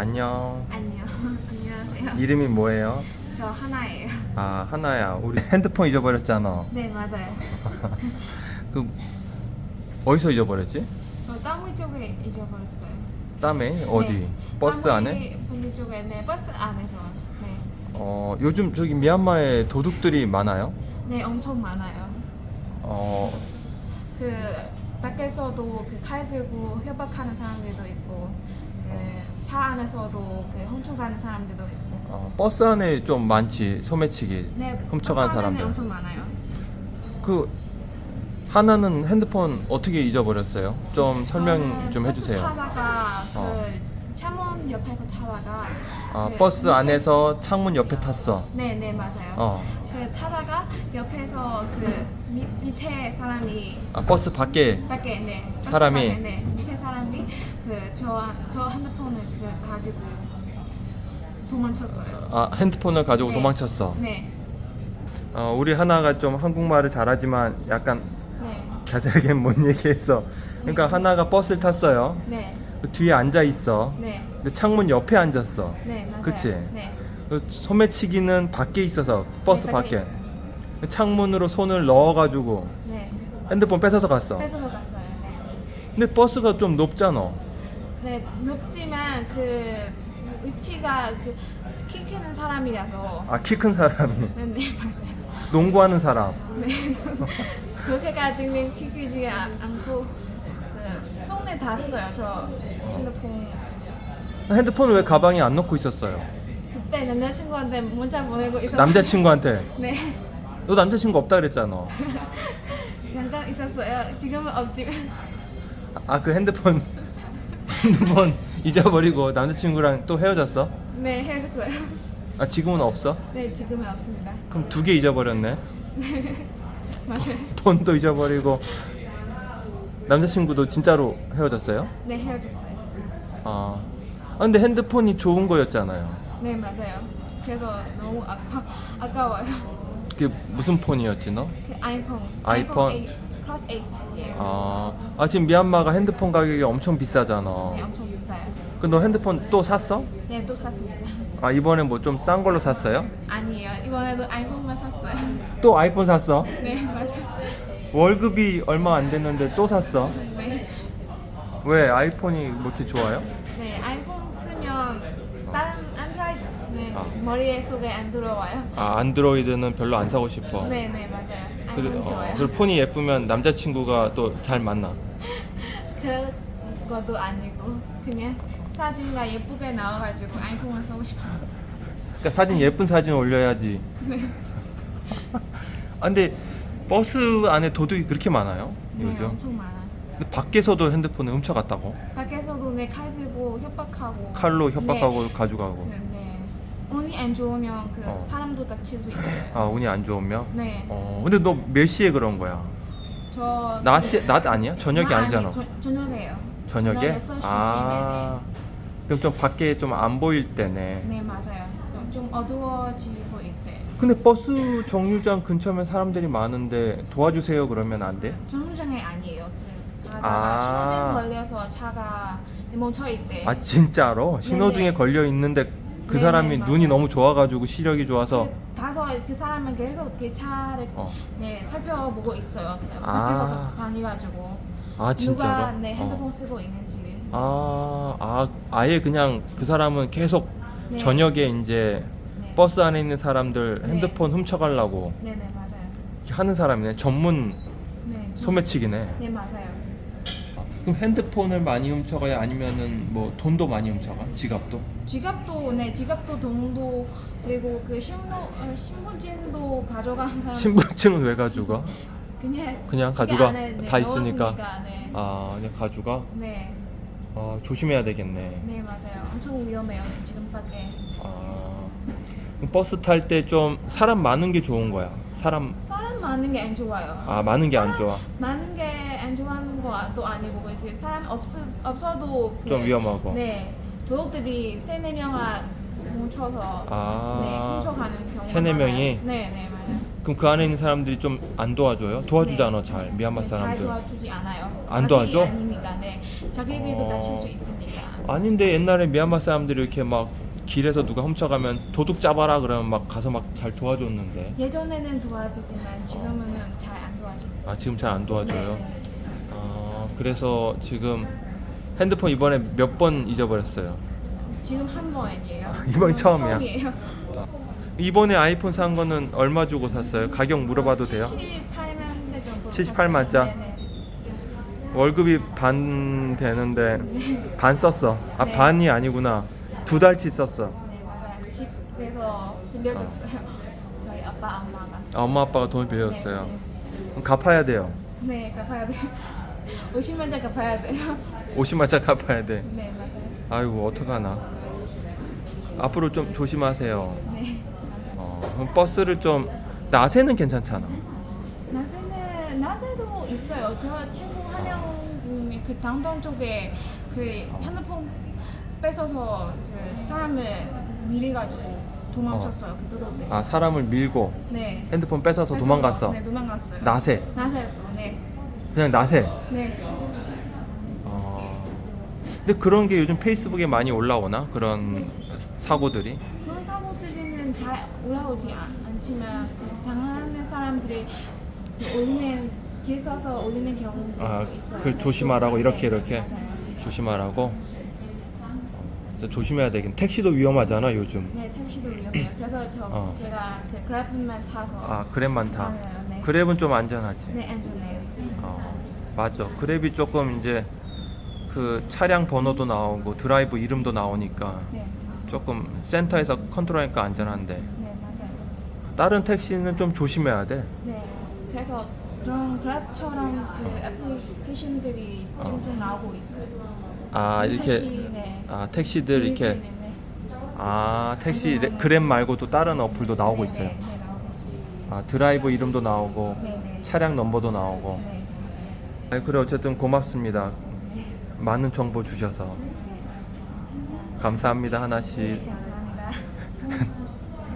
안녕. 안녕. 안녕하세요. 이름이 뭐예요? 저 하나예요. 아 하나야. 우리 핸드폰 잊어버렸잖아. 네, 맞아요. 그 어디서 잊어버렸지? 저 땀위 쪽에 잊어버렸어요. 땀에 어디? 네. 버스 안에? 분리 쪽에 네, 버스 안에서. 네. 어 요즘 저기 미얀마에 도둑들이 많아요. 네, 엄청 많아요. 어 그 밖에서도 그 칼 들고 협박하는 사람들도 있고 그 차 안에서도 그 훔쳐 가는 사람들도 있고. 어, 버스 안에 좀 많지 소매치기 네, 훔쳐간 버스 안에는 사람들. 엄청 많아요. 그 하나는 핸드폰 어떻게 잊어버렸어요? 좀 설명 저는 좀 버스 해주세요. 타다가 그 어. 차문 옆에서 타다가 아 그 버스 밑에- 안에서 창문 옆에 탔어. 네, 네 맞아요. 어. 그 타다가 옆에서 그 밑, 밑에 사람이 아 버스 밖에 밖에 네 버스 사람이? 밖에, 네 저저 저 핸드폰을 그 가지고 도망쳤어요. 아 핸드폰을 가지고 네. 도망쳤어. 네, 어, 우리 하나가 좀 한국말을 잘하지만 약간 네, 자세하게 못 얘기해서 그러니까 하나가 버스를 탔어요. 네, 그 뒤에 앉아 있어. 네, 근데 창문 옆에 앉았어. 네 맞아요. 그치? 네. 그 소매치기는 밖에 있어서 버스 네, 밖에. 있어요. 창문으로 손을 넣어가지고 네, 핸드폰 뺏어서 갔어. 뺏어서 갔어요. 네. 근데 버스가 좀 높잖아. 네, 높지만 그 위치가 그 키키는 사람이라서 아 키 큰 사람이 네, 네 맞아요. 농구하는 사람. 네. 그렇게까지는 키키지 않- 않고 그 손에 닿았어요. 저 핸드폰. 핸드폰을 왜 가방에 안 넣고 있었어요? 그때 남자친구한테 문자 보내고 있었 남자친구한테 네. 너 남자친구 없다 그랬잖아. 잠깐 있었어요. 지금은 없지만. 아 그 핸드폰 핸드폰 잊어버리고 남자친구랑 또 헤어졌어? 네, 헤어졌어요. 아 지금은 없어? 네, 지금은 없습니다. 그럼 두 개 잊어버렸네. 맞아요. 폰도 잊어버리고 남자친구도 진짜로 헤어졌어요? 네, 헤어졌어요. 아, 아 근데 핸드폰이 좋은 거였잖아요. 네, 맞아요. 그래서 너무 아까 아까워요. 그게 무슨 폰이었지 너? 그 아이폰. 아이폰. A, 클래스 H예요. 아, 아 지금 미얀마가 핸드폰 가격이 엄청 비싸잖아. 네, 엄청 비싸요. 그너 핸드폰 또 샀어? 네, 또 샀습니다. 아 이번에 뭐 좀 싼 걸로 샀어요? 아니에요. 이번에도 아이폰만 샀어요. 또 아이폰 샀어? 네, 맞아요. 월급이 얼마 안 됐는데 또 샀어? 네. 왜 아이폰이 뭐 이렇게 좋아요? 네, 아이폰 쓰면 다른 안드로이드 네, 아. 머리에 속에 안 들어와요. 아 안드로이드는 별로 안 사고 싶어. 네, 네, 맞아요. 그리, 아이폰 어. 그리고 폰이 예쁘면 남자친구가 또 잘 만나. 그런 것도 아니고 그냥 사진가 예쁘게 나와가지고 아이폰만 쓰고 싶어요. 그러니까 사진 예쁜 사진 올려야지. 네. 아 근데 버스 안에 도둑이 그렇게 많아요? 네, 요즘? 엄청 많아요. 근데 밖에서도 핸드폰을 훔쳐갔다고? 밖에서도 내 칼 들고 협박하고 칼로 협박하고 가져가고. 네, 네. 운이 안 좋으면 그 어. 사람도 다칠 수 있어요. 아 운이 안 좋으면? 네. 어 근데 너 몇 시에 그런 거야? 저 낮이 낮 아니야? 저녁이 나 아니잖아. 아니, 저, 저녁에요. 저녁에? 저녁 6시쯤에 아 그럼 좀 밖에 좀 안 보일 때네. 네. 네, 맞아요. 좀 어두워지고 있대. 근데 버스 정류장 근처면 사람들이 많은데 도와주세요 그러면 안 돼? 정류장이 아니에요. 그 가다가 아. 신호등 걸려서 차가 멈춰 있대. 아 진짜로? 신호등에 네네. 걸려 있는데 그 네네, 사람이 맞아요. 눈이 너무 좋아가지고 시력이 좋아서 그, 가서 그 사람은 계속 그 차를 어. 네 살펴보고 있어요. 그냥 아. 밖에서 다니가지고 아 진짜로? 네 어. 핸드폰 쓰고 있는지. 아, 아 아예 그냥 그 사람은 계속 네. 저녁에 이제 네. 버스 안에 있는 사람들 네. 핸드폰 훔쳐가려고 네네 맞아요. 하는 사람이네 전문 네. 좀- 소매치기네 네 맞아요. 그럼 핸드폰을 많이 훔쳐가요 아니면은 뭐 돈도 많이 훔쳐가 지갑도 지갑도 네 지갑도 돈도 그리고 그 신분 어, 신분증도 가져가는 사람 신분증은 왜 가져가 그냥 그냥 지갑 가져가? 안에, 네, 다 있으니까? 넣었으니까, 네. 아 그냥 가져가 네. 아 조심해야 되겠네 네 맞아요. 엄청 위험해요 지금 밖에. 아 그럼 버스 탈 때 좀 사람 많은 게 좋은 거야 사람 사람 많은 게 안 좋아요. 아 많은 게 안 좋아 많은 게 안 좋아하는 것도 아니고 그 사람 없 없어도 그, 좀 위험하고. 네 도둑들이 세네 명아 뭉쳐서 아. 네 훔쳐가는 경우 세네. 명이? 네네 맞아요. 그럼 그 안에 있는 사람들이 좀 안 도와줘요? 도와주잖아 잘 미얀마 네, 잘 사람들. 도와주지 않아요. 안 자기 도와줘? 아니니까 네. 자기들도 어. 다칠 수 있으니까. 아닌데 옛날에 미얀마 사람들이 이렇게 막 길에서 누가 훔쳐가면 도둑 잡아라 그러면 막 가서 막 잘 도와줬는데. 예전에는 도와주지만 지금은 잘 안 도와줘요. 아 지금 잘 안 도와줘요. 네. 아 그래서 지금 핸드폰 이번에 몇 번 잊어버렸어요. 지금 한 번이에요. 이번이 처음이야? 처음이에요. 이번에 아이폰 산 거는 얼마 주고 샀어요? 가격 물어봐도 돼요? 78만 짜 정도. 78만 짜? 네네. 월급이 반 되는데 반 썼어. 아 네. 반이 아니구나. 두 달치 썼어. 네 맞아요. 집에서 빌려줬어요. 저희 아빠 엄마가. 아, 엄마 아빠가 돈을 네, 빌려줬어요. 빌려줬어요. 그럼 갚아야 돼요. 네 갚아야 돼요. 50만 짜 갚아야 돼요. 50만짜 갚아야 돼. 네 맞아요. 아이고 어떡하나. 앞으로 좀 조심하세요. 네. 어, 그럼 버스를 좀 낮에는 괜찮잖아. 낮에는 낮에도 있어요. 저 친구 한 명이 그 당동 쪽에 그 핸드폰 뺏어서 그 사람을 밀어가지고 도망쳤어요. 그 도둑 때. 아 사람을 밀고 네. 핸드폰 뺏어서 뺏어서, 도망갔어. 네 도망갔어요. 낮에 낮에도 네. 그냥 낮에. 네. 어. 근데 그런 게 요즘 페이스북에 많이 올라오나 그런 사고들이? 그런 사고들은 잘 올라오지 않, 않지만 그 당하는 사람들이 그 올리는 길 서서 올리는 경우도 아, 있어요. 그 네. 조심하라고 이렇게 네, 이렇게 맞아요. 조심하라고. 어, 진짜 조심해야 되긴. 택시도 위험하잖아 요즘. 네, 택시도 위험해요. 그래서 저 어. 제가 그 그랩만 타서 아 그랩 많다. 맞아요, 네. 그랩은 좀 안전하지. 네, 안전해요. 어, 맞아. 그랩이 조금 이제 그 차량 번호도 나오고 드라이브 이름도 나오니까 네, 조금 센터에서 컨트롤하니까 안전한데 네, 맞아요. 다른 택시는 좀 조심해야 돼. 네, 그래서 그런 그랩처럼 그 애플리케이션들이 어. 종종 나오고 있어요. 아 이렇게 택시, 네. 아 택시들 이렇게 네. 아 택시 네, 레- 네. 그랩 말고도 다른 어플도 나오고 네, 있어요. 네, 네. 아 드라이브 이름도 나오고 네, 네. 차량 넘버도 나오고. 네. 아니, 그래 어쨌든 고맙습니다. 네, 많은 정보 주셔서 네. 감사합니다 하나씩. 감사합니다.